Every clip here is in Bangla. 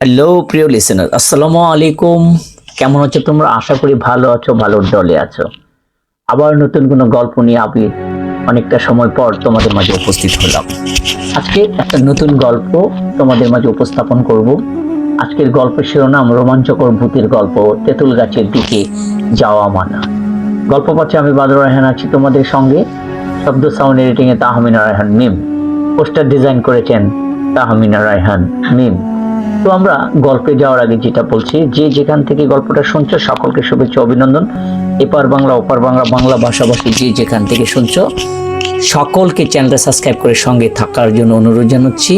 হ্যালো প্রিয় লিসেনার আসসালামু আলাইকুম। কেমন আছো তোমরা? আশা করি ভালো আছো ভালোর দলে আছো। আবার নতুন কোনো গল্প নিয়ে আমি অনেকটা সময় পর তোমাদের মাঝে উপস্থিত হলাম। আজকে একটা নতুন গল্প তোমাদের মাঝে উপস্থাপন করব। আজকের গল্পের শিরোনাম রোমাঞ্চকর ভূতের গল্প, তেঁতুল গাছের দিকে যাওয়া মানা। গল্প পাচ্ছে আমি বাদর রায়হান আছি তোমাদের সঙ্গে। শব্দ সাউন্ড এডিটিং এ তাহমিনা রায়হান মিম। পোস্টার ডিজাইন করেছেন তাহমিনা রায়হান মিম। তো আমরা গল্পে যাওয়ার আগে যেটা বলছি, যে যেখান থেকে গল্পটা শুনছো, সকলকে শুভেচ্ছা, অভিনন্দন। এপার বাংলা, ওপার বাংলা বাংলা ভাষাভাষী যে যেখান থেকে শুনছো, সকলকে চ্যানেলটা সাবস্ক্রাইব করে সঙ্গে থাকার জন্য অনুরোধ জানাচ্ছি।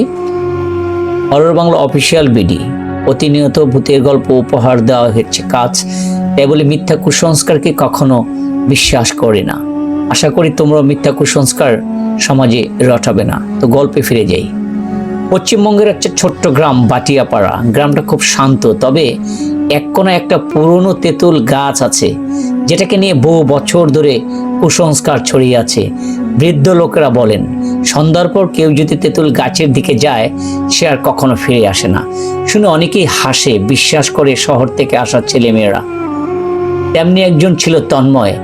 হরর বাংলা অফিসিয়াল বিডি প্রতিনিয়ত ভূতের গল্প উপহার দেওয়া হচ্ছে। কাজ তাই বলে মিথ্যা কুসংস্কারকে কখনো বিশ্বাস করে না। আশা করি তোমরা মিথ্যা কুসংস্কার সমাজে রটাবে না। তো গল্পে ফিরে যাই। পশ্চিমবঙ্গের একটা ছোট্ট গ্রাম, বাটিয়াপাড়া। গ্রামটা খুব শান্ত, তবে এক কোনো একটা পুরনো তেঁতুল গাছ আছে, যেটাকে নিয়ে বহু বছর ধরে কুসংস্কার ছড়িয়ে আছে, বৃদ্ধ লোকেরা বলেন। সন্ধ্যার পর কেউ যদি তেঁতুল গাছের দিকে যায়, সে আর কখনো ফিরে আসে না। শুনে অনেকেই হাসে, বিশ্বাস করে শহর থেকে আসা ছেলেমেয়েরা। তেমনি একজন ছিল তন্ময়।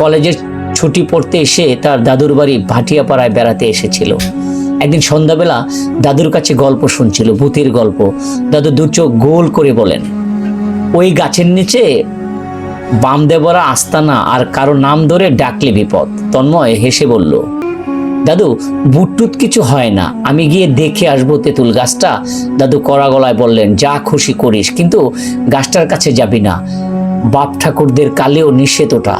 কলেজের ছুটি পড়তে এসে তার দাদুর বাড়ি ভাটিয়াপাড়ায় বেড়াতে এসেছিল। একদিন সন্ধ্যাবেলা দাদুর কাছে গল্প শুনছিল, ভূতের গল্প। দাদু দু চোখ গোল করে বলেন, ওই গাছের নিচে বাম দেবরা আস্তানা আর কারও নাম ধরে ডাকলে বিপদ। তন্ময় হেসে বলল, দাদু, বুটটুত কিছু হয় না, আমি গিয়ে দেখে আসব তেঁতুল গাছটা। দাদু কড়া গলায় বললেন, যা খুশি করিস, কিন্তু গাছটার কাছে যাবি না। বাপ ঠাকুরদের কালেও নিষেধ ওটা।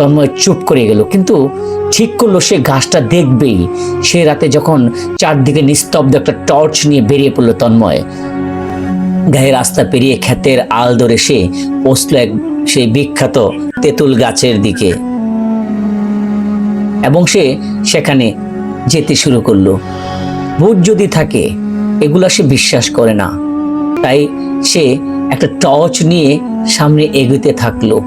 তন্ময় চুপ করে গেল। কিন্তু ঠিক করল সে গাছটা দেখবেই। সে রাতে যখন চারদিকে নিস্তব্ধ একটা টর্চ নিয়ে বেরিয়ে পড়ল তন্ময়। গায়ে রাস্তা পেরিয়ে ক্ষেতের আল ধরে সে পৌঁছলো এক সেই বিখ্যাত তেঁতুল গাছের দিকে। এবং সে সেখানে যেতে শুরু করল। ভূত যদি থাকে, এগুলা সে বিশ্বাস করে না। তাই সে একটা টর্চ নিয়ে সামনে এগোতে থাকল।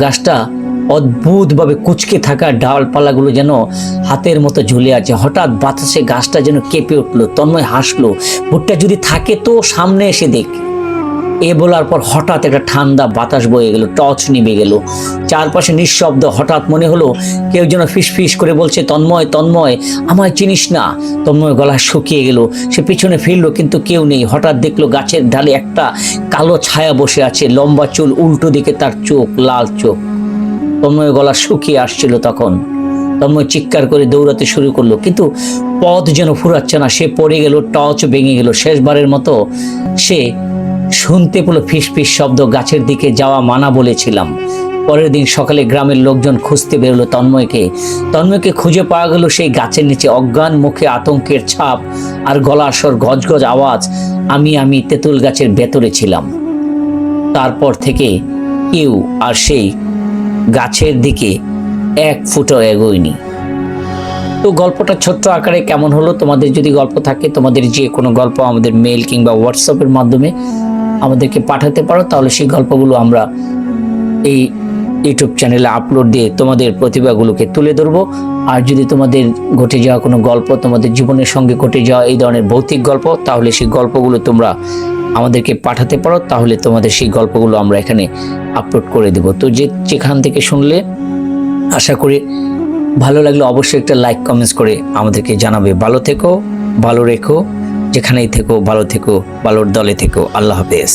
গাছটা অদ্ভুতভাবে কুচকে থাকা ডালপালাগুলো যেন হাতের মতো ঝুলে আছে। হঠাৎ বাতাসে গাছটা যেন কেঁপে উঠল, তন্ময় হাসলো। ভুট্টা যদি থাকে তো সামনে এসে দেখ। এ বলার পর হঠাৎ একটা ঠান্ডা বাতাস বয়ে গেল, টর্চ নিভে গেল। চারপাশে নিঃশব্দ হঠাৎ মনে হলো, কেউ যেন ফিস করে বলছে, তন্ময় তন্ময়, আমায় চিনিস না? তন্ময় গলা শুকিয়ে গেল। সে পিছনে ফিরলো, কিন্তু কেউ নেই। হঠাৎ দেখল গাছের ঢালে একটা কালো ছায়া বসে আছে। লম্বা চুল উল্টো দিকে তার চোখ, লাল চোখ। তন্ময় গলা শুকিয়ে আসছিল তখন। তন্ময় চিৎকার করে দৌড়াতে শুরু করল, কিন্তু পথ যেন ফুরাচ্ছে না, সে পড়ে গেল, টর্চ ভেঙে গেল। শেষবারের মতো সে শুনতে পেল ফিস শব্দ, গাছের দিকে যাওয়া মানা বলেছিলাম। পরের দিন সকালে গ্রামের লোকজন খুঁজতে বেরোলো তন্ময়কে। তন্ময়কে খুঁজে পাওয়া গেল সেই গাছের নিচে অজ্ঞান মুখে আতঙ্কের ছাপ আর গলার স্বর গজগজ আওয়াজ, আমি আমি তেঁতুল গাছের ভেতরে ছিলাম। তারপর থেকে কেউ আর সেই গাছের দিকে এক ফুটও এগোয়নি। তো গল্পটা ছোট্ট আকারে কেমন হলো? তোমাদের যদি গল্প থাকে, তোমাদের যে কোনো গল্প আমাদের মেল কিংবা হোয়াটসঅ্যাপের মাধ্যমে আমাদেরকে পাঠাতে পারো, তাহলে সেই গল্পগুলো আমরা এই ইউটিউব চ্যানেলে আপলোড দিয়ে তোমাদের প্রতিভাগুলোকে তুলে ধরবো। আর যদি তোমাদের ঘটে যাওয়া কোনো গল্প, তোমাদের জীবনের সঙ্গে ঘটে যাওয়া এই ধরনের ভৌতিক গল্প, তাহলে সেই গল্পগুলো তোমরা আমাদেরকে পাঠাতে পারো, তাহলে তোমাদের সেই গল্পগুলো আমরা এখানে আপলোড করে দেব। তো যে যেখান থেকে শুনলে আশা করি ভালো লাগলে অবশ্যই একটা লাইক কমেন্টস করে আমাদেরকে জানাবে। ভালো থেকো, ভালো রেখো, যেখানেই থেকো, ভালো থেকো, ভালোর দলে থেকো। আল্লাহ হাফেজ।